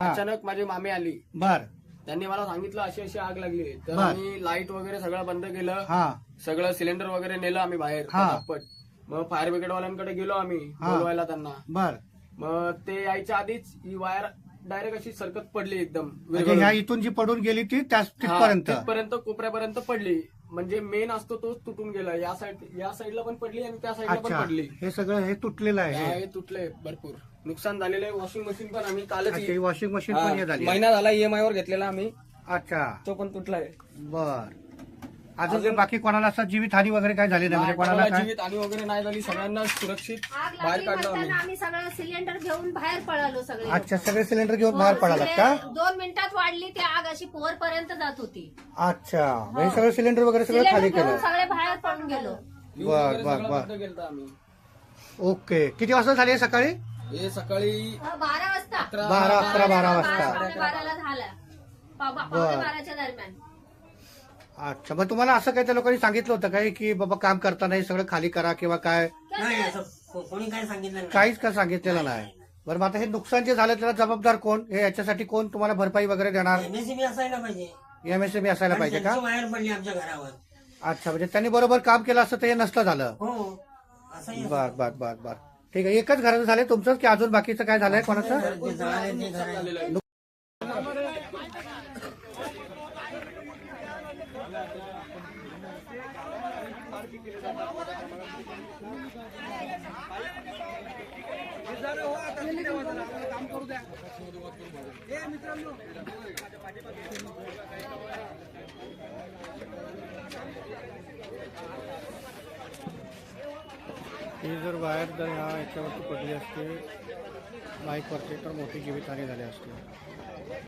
अचानक माझे मामे आली. बर. त्यांनी मला सांगितलं अशी अशी आग लागली. तर आम्ही लाइट वगैरे सगळं बंद केलं. सगळं सिलेंडर वगैरे नेलं आम्ही बाहेर हा. मग फायर ब्रिगेड वाल्यांकडे गेलो आम्ही बोलवायला त्यांना. बर. मग ते यायच्या आधीच ही वायर डायरेक्ट अशी सरकत पडली एकदम म्हणजे इथून जी पडून गेली ती त्याच तिथपर्यंत कोपऱ्यापर्यंत पडली. म्हणजे मेन असतो तोच तुटून गेला. या साईड या साईडला पण पडली आणि त्या साईडला पण अच्छा. पडली. हे सगळं हे तुटलेलं आहे. हा, हे. हे तुटले भरपूर. नुकसान झालेलं आहे वॉशिंग मशीन पण. आम्ही कालच अच्छा ही वॉशिंग मशीन पण हे हा, झाली महिना झाला ईएमआय वर घेतलेला आम्ही. अच्छा. तो पण तुटलाय. बर. अजून अजून- बाकी कोणाला असं जीवित हानी वगैरे काय झाली नाही? म्हणजे कोणाला कोणाला काय? जीवित आणि वगैरे नाही झाली सगळ्यांना सुरक्षित आग बाहेर लागली काढलो म्हणताना आम्ही. आम्ही सगळं सिलेंडर घेऊन बाहेर पळालो सगळे अच्छा सगळे सिलेंडर घेऊन बाहेर पडालात का? सिले- दोन मिनिटात वाढली ती आग अशी पोर पर्यंत जात होती. अच्छा म्हणजे सगळं सिलेंडर वगैरे सगळं खाली घेऊन केलं. सगळे बाहेर पडून गेलो. बर, वगैरे बर, सगळं बर. बंद केलतं आम्ही. ओके किती वाजता झाली आहे सकाळी? हे सकाळी अ, बारा वाजता. अकरा- बारा अकरा बारा वाजता. पावणे बाराला झाला. पा- पा- बर. पावणे बाराच्या दरम्यान. अच्छा मग तुम्हाला असं काही त्या लोकांनी सांगितलं होतं काय की बाबा काम करताना हे सगळं खाली करा किंवा काय? नाही असं को- कोणी काय सांगितलं नाही. काहीच का सांगितलेलं नाही. बरं मग आता हे नुकसान जे झालं त्याला जबाबदार कोण? हे याच्यासाठी कोण तुम्हाला भरपाई वगैरे देणार? एमएससीबी असायला पाहिजे. एमएसएमई असायला कारण पाहिजे का? त्यांची वायर पडली आमच्या घरावर. अच्छा म्हणजे त्यांनी बरोबर काम केलं असतं तर हे नसतं झालं. हो असंही. बर बर बर बर ठीक आहे एकच घराचं झालंय तुमचंच की अजून बाकीचं काय झालंय कोणाचं? ते जळाले ते घर आहे. ही जर बाहेर जर ह्या याच्यावरती पडली असते बाईकवरती तर मोठी जीवितहानी झाली असते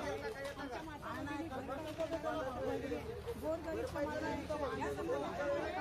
आमच्या माताभगिनी गोरगरीब समाज आहे या समाजाच्या